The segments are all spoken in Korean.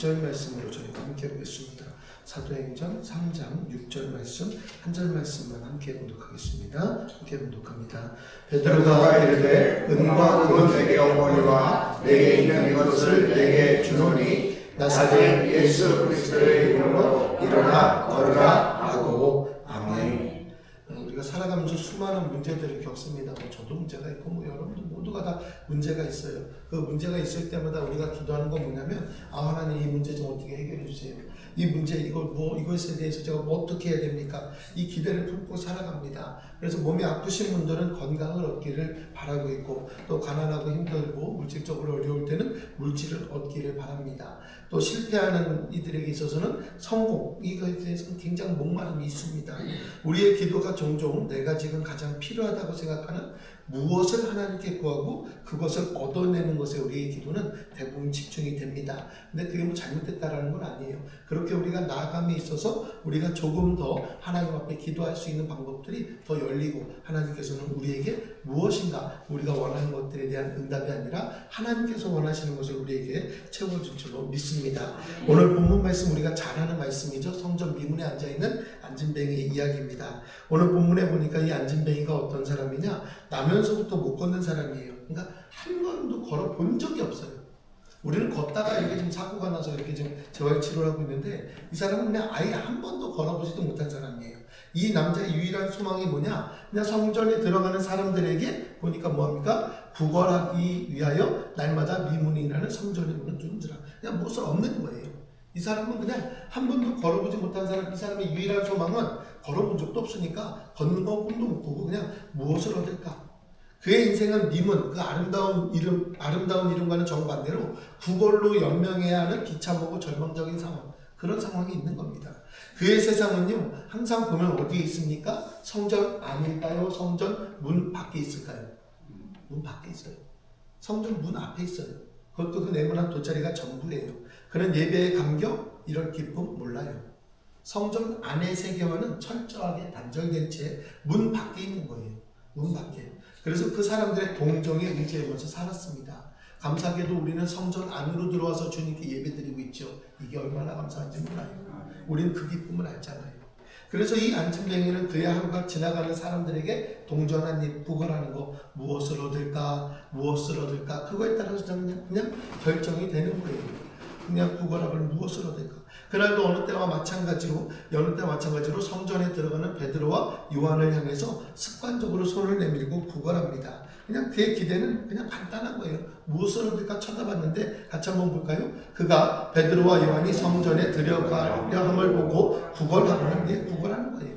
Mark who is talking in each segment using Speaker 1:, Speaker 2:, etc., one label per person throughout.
Speaker 1: 6절 말씀으로 저희가 함께 보겠습니다. 사도행전 3장 6절 말씀 한 절 말씀만 함께 봉독하겠습니다. 함께 봉독합니다.
Speaker 2: 베드로가 이르되 은과 금은 내게 어머니와 내게 있는 이것을 내게 주노니 나사렛 예수 그리스도의 이름으로 일어나 걸으라 하고 아멘.
Speaker 1: 어, 우리가 살아가면서 수많은 문제들을 겪습니다. 뭐 저도 문제가 있고 뭐 여러분도 모두가 다 문제가 있어요. 그 문제가 있을 때마다 우리가 기도하는 건 뭐냐면 아 하나님 이 문제 좀 어떻게 해결해 주세요. 이 문제 이거 뭐 이것에 대해서 제가 뭐 어떻게 해야 됩니까? 이 기대를 품고 살아갑니다. 그래서 몸이 아프신 분들은 건강을 얻기를 바라고 있고 또 가난하고 힘들고 물질적으로 어려울 때는 물질을 얻기를 바랍니다. 또 실패하는 이들에게 있어서는 성공 이거에 대해서는 굉장히 목마름이 있습니다. 우리의 기도가 종종 내가 지금 가장 필요하다고 생각하는 무엇을 하나님께 구하고 그것을 얻어내는 것에 우리의 기도는 대부분 집중이 됩니다. 근데 그게 뭐 잘못됐다라는 건 아니에요. 그렇게 우리가 나아감에 있어서 우리가 조금 더 하나님 앞에 기도할 수 있는 방법들이 더 열리고 하나님께서는 우리에게 무엇인가 우리가 원하는 것들에 대한 응답이 아니라 하나님께서 원하시는 것을 우리에게 채워줄 줄로 믿습니다. 오늘 본문 말씀 우리가 잘 아는 말씀이죠. 성전 미문에 앉아 있는 안진뱅이의 이야기입니다. 오늘 본문에 보니까 이 안진뱅이가 어떤 사람이냐? 나면서부터 못 걷는 사람이에요. 그러니까 한 걸음도 걸어 본 적이 없어요. 우리는 걷다가 이렇게 좀 사고가 나서 이렇게 지금 재활 치료를 하고 있는데 이 사람은 그냥 아예 한 번도 걸어보지도 못한 사람이에요. 이 남자의 유일한 소망이 뭐냐? 그냥 성전에 들어가는 사람들에게 보니까 뭐합니까? 구걸하기 위하여 날마다 미문이라는 성전에 오는 존재라. 그냥 무엇을 얻는 거예요. 이 사람은 그냥 한 번도 걸어보지 못한 사람, 이 사람의 유일한 소망은 걸어본 적도 없으니까 걷는 건 꿈도 못 꾸고 그냥 무엇을 얻을까? 그의 인생은 미문, 그 아름다운 이름, 아름다운 이름과는 정반대로 구걸로 연명해야 하는 비참하고 절망적인 상황. 그런 상황이 있는 겁니다. 그의 세상은요, 항상 보면 어디에 있습니까? 성전 안일까요? 성전 문 밖에 있을까요? 문 밖에 있어요. 성전 문 앞에 있어요. 그것도 그 네모난 돗자리가 전부예요. 그런 예배의 감격, 이런 기쁨 몰라요. 성전 안의 세계와는 철저하게 단절된 채 문 밖에 있는 거예요. 문 밖에. 그래서 그 사람들의 동정에 의지하면서 살았습니다. 감사하게도 우리는 성전 안으로 들어와서 주님께 예배드리고 있죠. 이게 얼마나 감사한지 몰라요. 우리는 그 기쁨을 알잖아요. 그래서 이 안침뱅이는 그의 하루가 지나가는 사람들에게 동전한 입 구걸하는 거 무엇을 얻을까 무엇을 얻을까 그거에 따라서 그냥 결정이 되는 거예요. 그냥 구걸하면 무엇을 얻을까 그날도 어느 때와 마찬가지로 여느 때와 마찬가지로 성전에 들어가는 베드로와 요한을 향해서 습관적으로 손을 내밀고 구걸합니다. 그냥 그의 기대는 그냥 간단한 거예요. 무엇을 얻을까 쳐다봤는데 같이 한번 볼까요? 그가 베드로와 요한이 성전에 들어가려 함을 보고 구걸하는 게 구걸하는 거예요.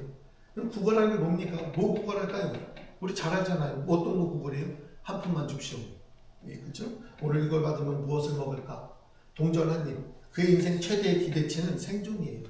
Speaker 1: 그럼 구걸하는 게 뭡니까? 뭐 구걸할까요? 우리 잘 알잖아요. 어떤 거 구걸해요? 한 푼만 줍시오. 예, 그렇죠? 오늘 이걸 받으면 무엇을 먹을까? 동전 한 입. 그의 인생 최대의 기대치는 생존이에요.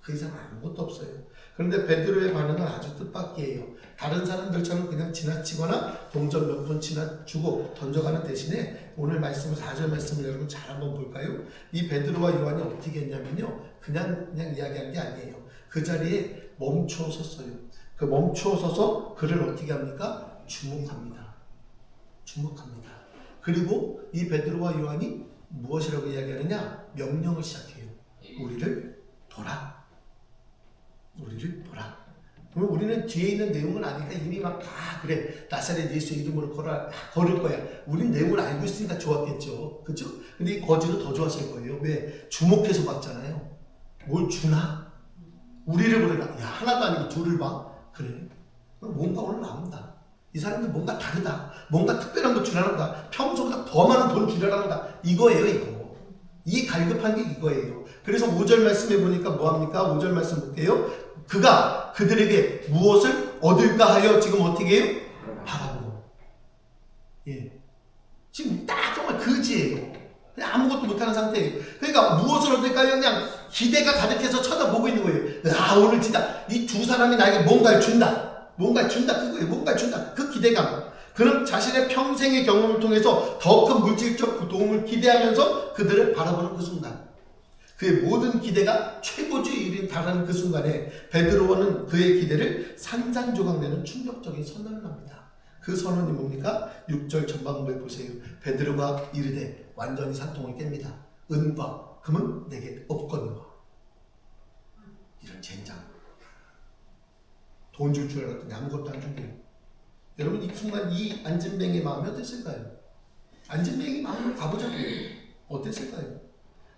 Speaker 1: 그 이상 아무것도 없어요. 그런데 베드로의 반응은 아주 뜻밖이에요. 다른 사람들처럼 그냥 지나치거나 동전 몇푼 지나주고 던져가는 대신에 오늘 말씀을 4절 말씀을 여러분 잘 한번 볼까요? 이 베드로와 요한이 어떻게 했냐면요. 그냥 그냥 이야기한 게 아니에요. 그 자리에 멈춰 섰어요. 그 멈춰 서서 그를 어떻게 합니까? 주목합니다. 주목합니다. 그리고 이 베드로와 요한이 무엇이라고 이야기하느냐? 명령을 시작해요. 우리를 보라. 우리를 보라. 그러면 우리는 뒤에 있는 내용은 아니까 이미 막 다 그래 나사렛 예수 이름으로 걸어 걸을 거야. 우린 내용을 알고 있으니까 좋았겠죠, 그렇죠? 근데 이 거지는 더 좋았을 거예요. 왜 주목해서 봤잖아요. 뭘 주나? 우리를 보내라. 야 하나도 아니고 둘을 봐. 그래. 뭔가 오늘 나온다. 이 사람들 뭔가 다르다. 뭔가 특별한 거 주려나 보다. 평소보다 더 많은 돈 주려나 보다. 이거예요, 이거. 이 갈급한 게 이거예요. 그래서 5절 말씀에 보니까 뭐합니까? 5절 말씀 볼게요. 그가 그들에게 무엇을 얻을까 하여 지금 어떻게 해요? 바라보고. 예. 지금 딱 정말 그지예요. 그냥 아무것도 못하는 상태예요. 그러니까 무엇을 얻을까요? 그냥 기대가 가득해서 쳐다보고 있는 거예요. 아, 오늘 진짜 이 두 사람이 나에게 뭔가를 준다. 뭔가를 준다. 그거예요. 뭔가를 준다. 그 기대감. 그럼 자신의 평생의 경험을 통해서 더 큰 물질적 도움을 기대하면서 그들을 바라보는 그 순간. 그의 모든 기대가 최고조에 이른 달하는 그 순간에 베드로는 그의 기대를 산산조각내는 충격적인 선언을 합니다. 그 선언이 뭡니까? 6절 전반부에 보세요. 베드로가 이르되 완전히 산통을 깹니다. 은과 그러면 내게 없거니와 이런 젠장 돈 줄 줄 알았더니 아무것도 안 준대요. 여러분 이 순간 이 안진뱅의 마음이 어땠을까요? 안진뱅이 마음을 가보자고요. 어땠을까요?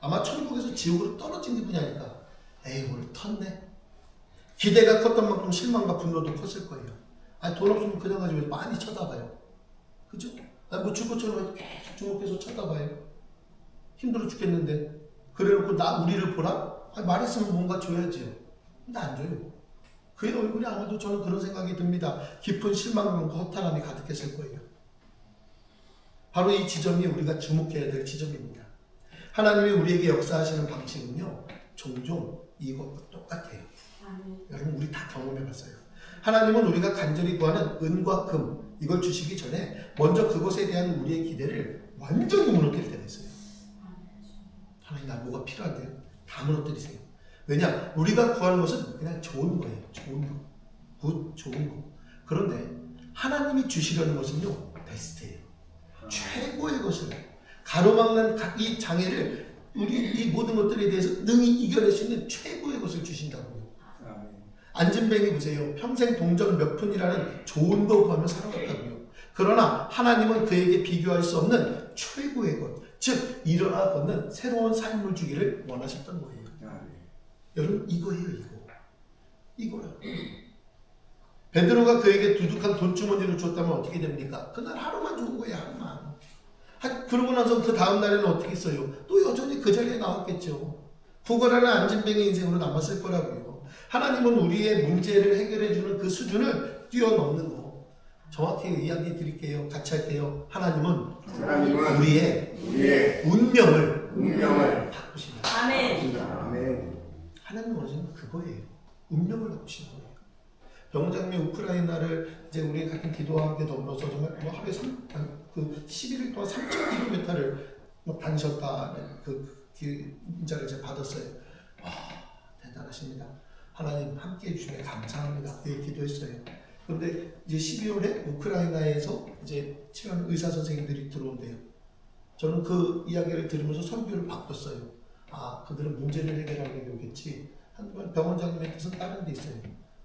Speaker 1: 아마 천국에서 지옥으로 떨어진 기분이 아닐까? 에이 오늘 텄네 기대가 컸던 만큼 실망과 분노도 컸을 거예요. 아니 돈 없으면 그냥 가지고 많이 쳐다봐요. 그죠? 아니 뭐 죽고처럼 계속 주목해서 쳐다봐요. 힘들어 죽겠는데. 그래놓고 나 우리를 보라? 아니 말했으면 뭔가 줘야지요. 근데 안 줘요 그의 얼굴이 아마도 저는 그런 생각이 듭니다 깊은 실망감과 허탈함이 가득했을 거예요 바로 이 지점이 우리가 주목해야 될 지점입니다 하나님이 우리에게 역사하시는 방식은요 종종 이것과 똑같아요 여러분 우리 다 경험해 봤어요. 하나님은 우리가 간절히 구하는 은과 금 이걸 주시기 전에 먼저 그것에 대한 우리의 기대를 완전히 무너뜨릴 때가 있어요. 하나님 나 뭐가 필요한데요? 다 무너뜨리세요. 왜냐? 우리가 구하는 것은 그냥 좋은 거예요. 좋은 거. 굿, 좋은 거. 그런데 하나님이 주시려는 것은요. 베스트예요. 최고의 것을 가로막는 가- 이 장애를 우리 이 모든 것들에 대해서 능히 이겨낼 수 있는 최고의 것을 주신다고요. 안진뱅이 보세요. 평생 동전 몇 푼이라는 좋은 거 구하며 살아왔다고요. 그러나 하나님은 그에게 비교할 수 없는 최고의 것, 즉 일어나 걷는 새로운 삶을 주기를 원하셨던 거예요. 여러분 이거예요 이거. 이거라. 베드로가 그에게 두둑한 돈주머니를 줬다면 어떻게 됩니까? 그날 하루만 좋은 거예요 하루만. 하- 그러고 나서 그 다음 날에는 어떻게 했어요? 또 여전히 그 자리에 나왔겠죠. 구걸하는 안진뱅이 인생으로 남았을 거라고요. 하나님은 우리의 문제를 해결해주는 그 수준을 뛰어넘는 거. 정확히 이야기 드릴게요. 같이 할게요. 하나님은
Speaker 2: 하나님은
Speaker 1: 우리의
Speaker 2: 우리의
Speaker 1: 운명을
Speaker 2: 운명을
Speaker 1: 바꾸신다.
Speaker 3: 아멘.
Speaker 2: 아멘.
Speaker 1: 하나님 원하시는 그거예요. 운명을 바꾸시는 거예요. 병장님 우크라이나를 이제 우리 같은 함께 더불어서 정말 뭐 하루에 3, 그 11일 동안 3,000km를 뭐 다니셨다는 그 기- 문자를 제가 받았어요. 와 대단하십니다. 하나님 함께 해주시면 감사합니다. 예, 기도했어요. 그런데 이제 12월에 우크라이나에서 이제 치료하는 의사 선생님들이 들어온대요. 저는 그 이야기를 들으면서 설교를 바꿨어요. 아, 그들은 문제를 해결하려고 오겠지. 한번 병원장님의 뜻은 다른 데 있어요.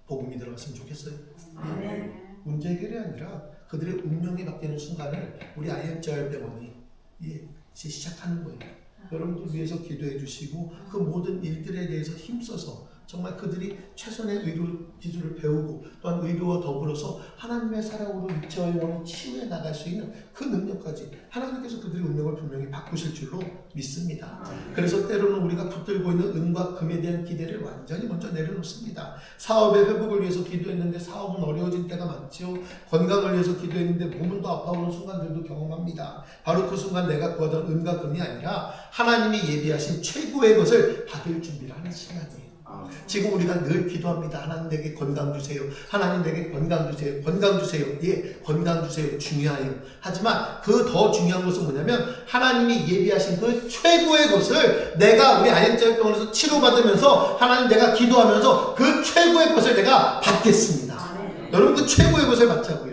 Speaker 1: 복음이 들어갔으면 좋겠어요.
Speaker 3: 아멘.
Speaker 1: 문제 해결이 아니라 그들의 운명이 바뀌는 순간을 우리 IMJR병원이 예, 이제 시작하는 거예요. 여러분들 위해서 기도해 주시고 그 모든 일들에 대해서 힘써서 정말 그들이 최선의 의료 기술을 배우고 또한 의료와 더불어서 하나님의 사랑으로 육체와 영혼을 치유해 나갈 수 있는 그 능력까지 하나님께서 그들의 운명을 분명히 바꾸실 줄로 믿습니다. 그래서 때로는 우리가 붙들고 있는 은과 금에 대한 기대를 완전히 먼저 내려놓습니다. 사업의 회복을 위해서 기도했는데 사업은 어려워진 때가 많죠. 건강을 위해서 기도했는데 몸은 더 아파오는 순간들도 경험합니다. 바로 그 순간 내가 구하던 은과 금이 아니라 하나님이 예비하신 최고의 것을 받을 준비를 하는 시간이에요. 지금 우리가 늘 기도합니다. 하나님 내게 건강 주세요. 하나님 내게 건강 주세요. 건강 주세요. 예, 건강 주세요. 중요해요. 하지만 그 더 중요한 것은 뭐냐면 하나님이 예비하신 그 최고의 것을 내가 우리 아연자병원에서 치료받으면서 하나님 내가 기도하면서 그 최고의 것을 내가 받겠습니다.
Speaker 3: 아멘.
Speaker 1: 여러분 그 최고의 것을 받자고요.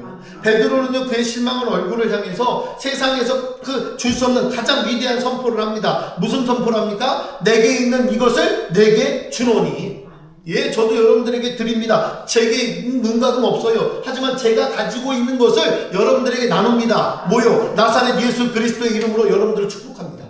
Speaker 1: 베드로는요 그의 실망한 얼굴을 향해서 세상에서 그 줄 수 없는 가장 위대한 선포를 합니다. 무슨 선포를 합니까? 내게 있는 이것을 내게 주노니. 예, 저도 여러분들에게 드립니다. 제게 눈각은 없어요. 하지만 제가 가지고 있는 것을 여러분들에게 나눕니다. 뭐요? 나사렛 예수 그리스도의 이름으로 여러분들을 축복합니다.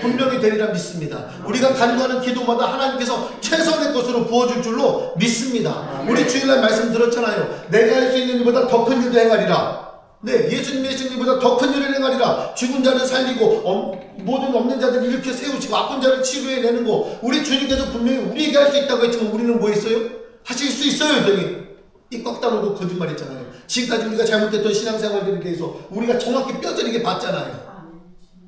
Speaker 1: 분명히 되리라 믿습니다. 우리가 간구하는 기도마다 하나님께서 최선의 것으로 부어줄 줄로 믿습니다. 우리 주일날 말씀 들었잖아요. 내가 할 수 있는 일보다 더 큰 일도 행하리라. 네, 예수님의 일보다 더 큰 일을 행하리라. 죽은 자를 살리고 엄- 모든 없는 자들을 이렇게 세우시고 아픈 자를 치료해내는 거. 우리 주님께서 분명히 우리에게 할 수 있다고 했지만 우리는 뭐 했어요? 하실 수 있어요, 했더니 이꽉 다물고 거짓말했잖아요. 지금까지 우리가 잘못했던 신앙생활들에 대해서 우리가 정확히 뼈저리게 봤잖아요.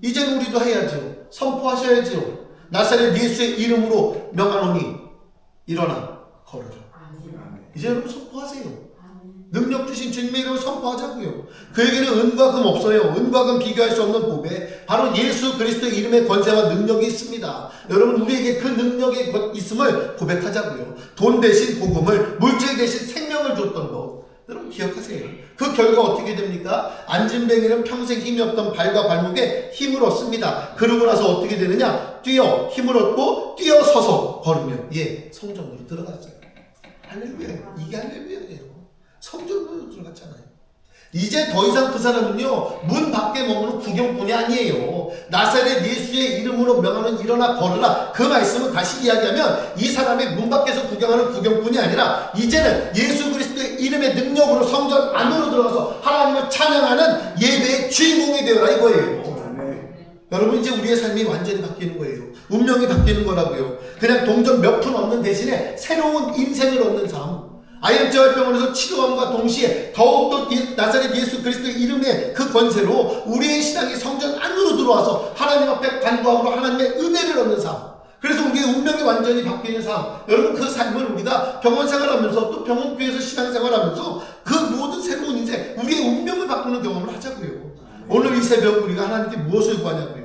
Speaker 1: 이제 우리도 해야죠. 선포하셔야죠. 나사렛 예수의 이름으로 명하노니 일어나.
Speaker 3: 아멘.
Speaker 1: 이제 여러분 선포하세요. 능력 주신 주님의 이름을 선포하자고요. 그에게는 은과 금 없어요. 은과 금 비교할 수 없는 복에 바로 예수 그리스도의 이름의 권세와 능력이 있습니다. 여러분 우리에게 그 능력이 있음을 고백하자고요. 돈 대신 복음을 물질 대신 생명을 줬던 것. 여러분 기억하세요. 그 결과 어떻게 됩니까? 안진뱅이는 평생 힘이 없던 발과 발목에 힘을 얻습니다. 그러고 나서 어떻게 되느냐? 뛰어 힘을 얻고 뛰어서서 걸으며 예 성전으로 들어갔어요. 할렐루야. 이게 할렐루야예요. 성전으로 들어갔잖아요. 이제 더 이상 그 사람은요 문 밖에 머무는 구경꾼이 아니에요 나사렛 예수의 이름으로 명하는 일어나 걸으라 그 말씀을 다시 이야기하면 이 사람이 문 밖에서 구경하는 구경꾼이 아니라 이제는 예수 그리스도의 이름의 능력으로 성전 안으로 들어가서 하나님을 찬양하는 예배의 주인공이 되어라 이거예요. 여러분 이제 우리의 삶이 완전히 바뀌는 거예요 운명이 바뀌는 거라고요 그냥 동전 몇 푼 얻는 대신에 새로운 인생을 얻는 삶 아이엠 재활병원에서 치료함과 동시에 더욱더 예- 나사렛 예수 그리스도의 이름의 그 권세로 우리의 신앙이 성전 안으로 들어와서 하나님 앞에 간구함으로 하나님의 은혜를 얻는 삶. 그래서 우리의 운명이 완전히 바뀌는 삶. 여러분 그 삶을 우리가 병원 생활하면서 또 병원교회에서 신앙 생활하면서 그 모든 새로운 인생, 우리의 운명을 바꾸는 경험을 하자고요. 오늘 이 새벽 우리가 하나님께 무엇을 구하냐고요.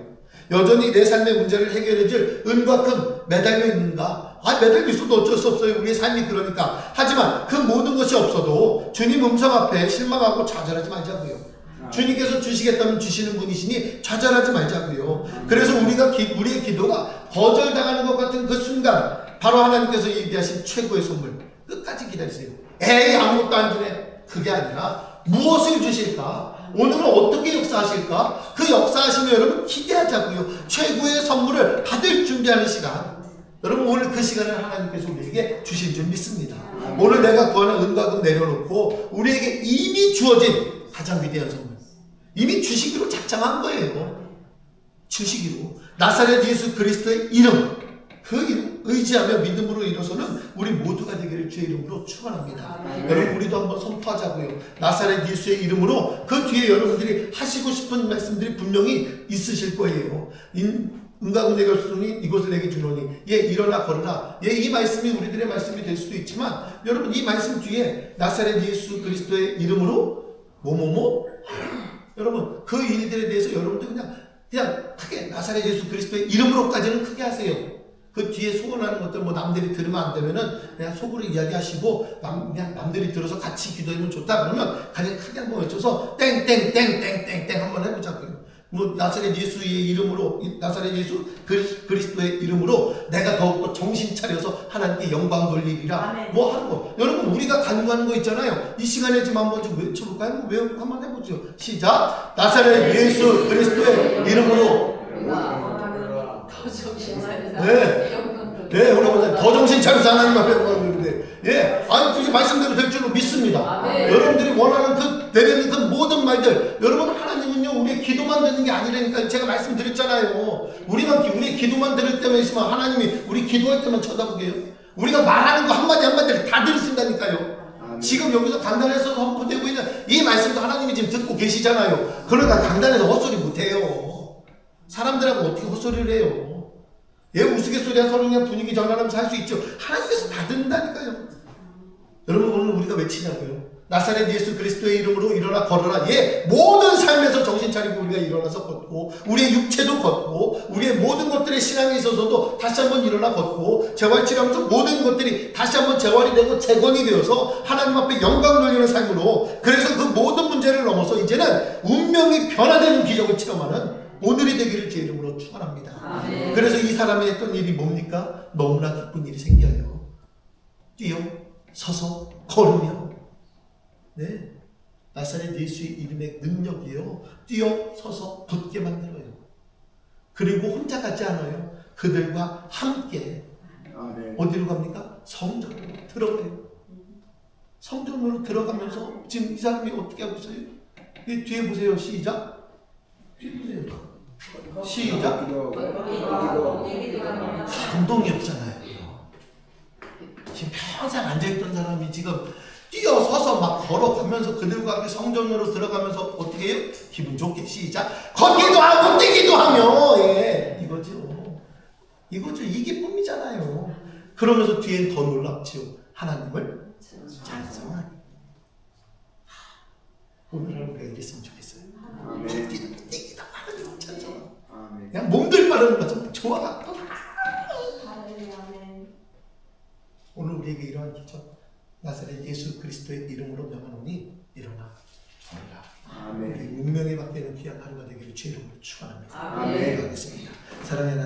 Speaker 1: 여전히 내 삶의 문제를 해결해줄 은과 금 매달려 있는가? 아, 매달려 있어도 어쩔 수 없어요. 우리의 삶이 그러니까. 하지만 그 모든 것이 없어도 주님 음성 앞에 실망하고 좌절하지 말자고요. 주님께서 주시겠다면 주시는 분이시니 좌절하지 말자고요. 그래서 우리가 기- 우리의 기도가 거절당하는 것 같은 그 순간 바로 하나님께서 예비하신 최고의 선물 끝까지 기다리세요. 에이 아무것도 안 주네. 그게 아니라 무엇을 주실까? 오늘은 어떻게 역사하실까? 그 역사하시면 여러분 기대하자고요. 최고의 선물을 받을 준비하는 시간. 여러분 오늘 그 시간을 하나님께서 우리에게 주신 줄 믿습니다. 오늘 내가 구하는 은과 금 내려놓고 우리에게 이미 주어진 가장 위대한 선물. 이미 주시기로 작정한 거예요. 주시기로. 나사렛 예수 그리스도의 이름. 그 이름 의지하며 믿음으로 일어서는 우리 모두가 되기를 주의 이름으로 축원합니다.
Speaker 3: 아멘.
Speaker 1: 여러분 우리도 한번 선포하자고요. 나사렛 예수의 이름으로 그 뒤에 여러분들이 하시고 싶은 말씀들이 분명히 있으실 거예요. 내가 주노니 이곳을 내게 주노니 예 일어나 걸으라 예 이 말씀이 우리들의 말씀이 될 수도 있지만 여러분 이 말씀 뒤에 나사렛 예수 그리스도의 이름으로 뭐뭐뭐 여러분 그 일들에 대해서 여러분들 그냥 그냥 크게 나사렛 예수 그리스도의 이름으로까지는 크게 하세요. 그 뒤에 소원하는 것들 뭐 남들이 들으면 안 되면은 그냥 속으로 이야기하시고 남, 그냥 남들이 들어서 같이 기도하면 좋다 그러면 가장 크게 한번 외쳐서 땡땡땡땡땡땡 한번 해보자고요. 뭐 나사렛 예수의 이름으로 이 나사렛 예수 그리- 그리스도의 이름으로 내가 더욱더 정신 차려서 하나님께 영광 돌리리라
Speaker 3: 아멘.
Speaker 1: 뭐 하는 거 여러분 우리가 간구하는 거 있잖아요 이 시간에 지금 한번 좀 외쳐볼까요? 한번 외 한번 해보죠 시작 나사렛 예수 그리스도의 이름으로
Speaker 3: 더 정신 차리자.
Speaker 1: 네. 네, 보세요. 더 정신 차려서 하나님 앞에 구하는데, 예, 아니 그게 말씀대로 될 줄로 믿습니다.
Speaker 3: 아멘.
Speaker 1: 여러분들이 원하는 그 내뱉는 그 모든 말들, 여러분 우리의 기도만 듣는 게 아니라니까 제가 말씀드렸잖아요. 우리만 기- 우리의 기도만 들을 때만 있으면 하나님이 우리 기도할 때만 쳐다보게요. 우리가 말하는 거 한마디 한마디를 다 들으신다니까요. 지금 여기서 강단에서 선포되고 있는 이 말씀도 하나님이 지금 듣고 계시잖아요. 그러니까 강단에서 헛소리 못해요. 사람들하고 어떻게 헛소리를 해요? 얘 우스갯소리한 서로 그냥 분위기 전환하면서 할 수 있죠. 하나님께서 다 듣는다니까요. 여러분 오늘 우리가 외치냐고요. 나사렛 예수 그리스도의 이름으로 일어나 걸어라. 예, 모든 삶에서 정신 차리고 우리가 일어나서 걷고 우리의 육체도 걷고 우리의 모든 것들의 신앙에 있어서도 다시 한번 일어나 걷고 재활치료하면서 모든 것들이 다시 한번 재활이 되고 재건이 되어서 하나님 앞에 영광 돌리는 삶으로 그래서 그 모든 문제를 넘어서 이제는 운명이 변화되는 기적을 체험하는 오늘이 되기를 제 이름으로 축원합니다. 그래서 이 사람이 했던 일이 뭡니까? 너무나 기쁜 일이 생겨요. 뛰어 서서 걸으며 네 나사렛 예수의 이름의 능력이요 뛰어 서서 걷게 만들어요. 그리고 혼자 가지 않아요. 그들과 함께
Speaker 2: 아멘.
Speaker 1: 어디로 갑니까? 성전으로 들어가요. 성전으로 들어가면서 지금 이 사람이 어떻게 하고 있어요? 이 뒤에 보세요. 시작. 뒤에 보세요. 시작. 감동이 없잖아요. 지금 평생 앉아있던 사람이 지금 뛰어서서 막 걸어가면서 그들과 함께 성전으로 들어가면서 어떻게 해요? 기분 좋게 시작. 걷기도 하고 뛰기도 하며 예 이거죠. 이거죠. 이 기쁨이잖아요. 그러면서 뒤엔 더 놀랍지요. 하나님을 찬송하니. 오늘 하루 우리가 이랬으면 좋겠어요. 뛰기도 뛰기도 하나님을 찬송하고
Speaker 2: 아멘.
Speaker 1: 그냥 몸들 바르는 것좀 좋아갖고
Speaker 3: 아멘.
Speaker 1: 오늘 우리에게 이러한 기적 나사렛 예수 그리스도의 이름으로 명하노니 일어나 걸으라.
Speaker 2: 아멘.
Speaker 1: 우리 운명에 맡기는 귀한 하루가 되기를 주의 이름으로 축원합니다.
Speaker 3: 아멘.
Speaker 1: 기도하겠습니다. 사랑하는